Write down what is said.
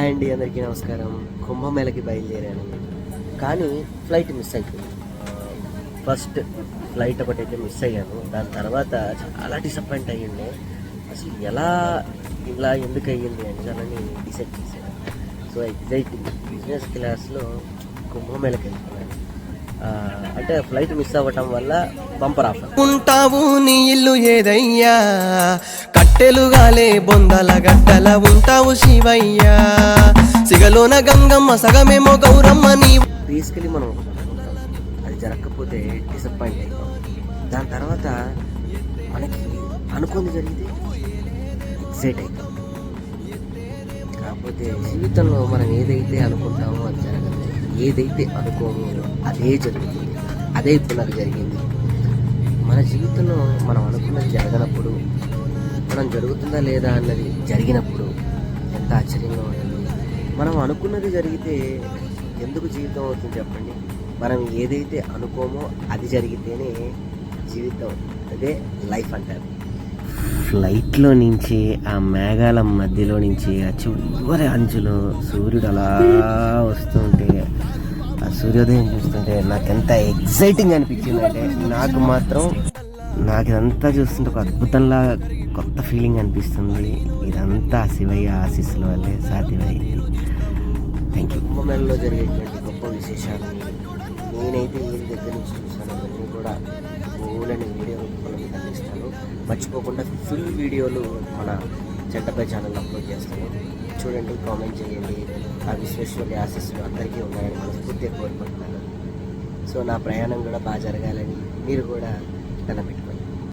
Hi అండి అందరికీ నమస్కారం. కుంభమేళకి బయలుదేరాను. కానీ ఫ్లైట్ మిస్ అయిపోయింది. ఫస్ట్ ఫ్లైట్ ఒకటైతే మిస్ అయ్యాను. దాని తర్వాత చాలా డిసప్పాయింట్ అయ్యిండే. అసలు ఎలా ఇలా ఎందుకు అయ్యింది అని డిసైడ్ చేశాను. So exciting. బిజినెస్ క్లాస్లో కుంభమేళకి వెళ్తున్నాను అంటే ఫ్లైట్ మిస్ అవ్వటం వల్ల బంపర్ ఆఫర్. ఉంటావు నీ ఇల్లు ఏదయ్యా? కట్టెలుగాలే బొందల గట్టల ఉంటావు శివయ్యా. సిగలోన గంగమ్మ సగమేమో గౌరమ్మ నీవు. బేసికలీ మనం అది జరగకపోతే డిసప్పాయింట్ అయిపోతాం. దాని తర్వాత మనకి అనుకుంది జరిగితే ఎక్సైట్ అవుతాం కాకపోతే జీవితంలో మనం ఏదైతే అనుకుంటామో అది జరగదు. ఏదైతే అనుకోమో అదే జరుగుతుంది. అదే ఇప్పుడు నాకు జరిగింది. మన జీవితంలో మనం అనుకున్నది జరగనప్పుడు మనం జరుగుతుందా లేదా అన్నది జరిగినప్పుడు ఎంత ఆశ్చర్యంగా ఉంటుంది మనం అనుకున్నది జరిగితే ఎందుకు జీవితం అవుతుంది చెప్పండి. మనం ఏదైతే అనుకోమో అది జరిగితేనే జీవితం అదే లైఫ్ అంటారు. ఫ్లైట్లో నుంచి ఆ మేఘాల మధ్యలో నుంచి ఆ చివరి అంచులో సూర్యుడు అలా వస్తుంటే ఆ సూర్యోదయం చూస్తుంటే నాకు ఎంత ఎగ్జైటింగ్ అనిపించిందంటే నాకు మాత్రం నాకు ఇదంతా చూస్తుంటే ఒక అద్భుతంలా కొత్త ఫీలింగ్ అనిపిస్తుంది. ఇదంతా శివయ్య ఆశీస్సుల వల్లే సాధ్యమైంది. థ్యాంక్ యూ కుంభమేళలో జరిగేటువంటి గొప్ప విశేషాలు. నేనైతే వీరి దగ్గర నుంచి చూసాను అవన్నీ కూడా పూలని వీడియో మర్చిపోకుండా ఫుల్ వీడియోలు మన చెడ్డపై ఛానల్ అప్లోడ్ చేస్తాను చూడండి కామెంట్ చేయండి. ఆ విశ్వేశ్వరి ఆశీస్సులు అందరికీ ఉన్నాయని మనస్ఫూర్తిగా కోరుకుంటున్నాను. సో నా ప్రయాణం కూడా బాగా జరగాలని మీరు కూడా తన పెట్టుకోండి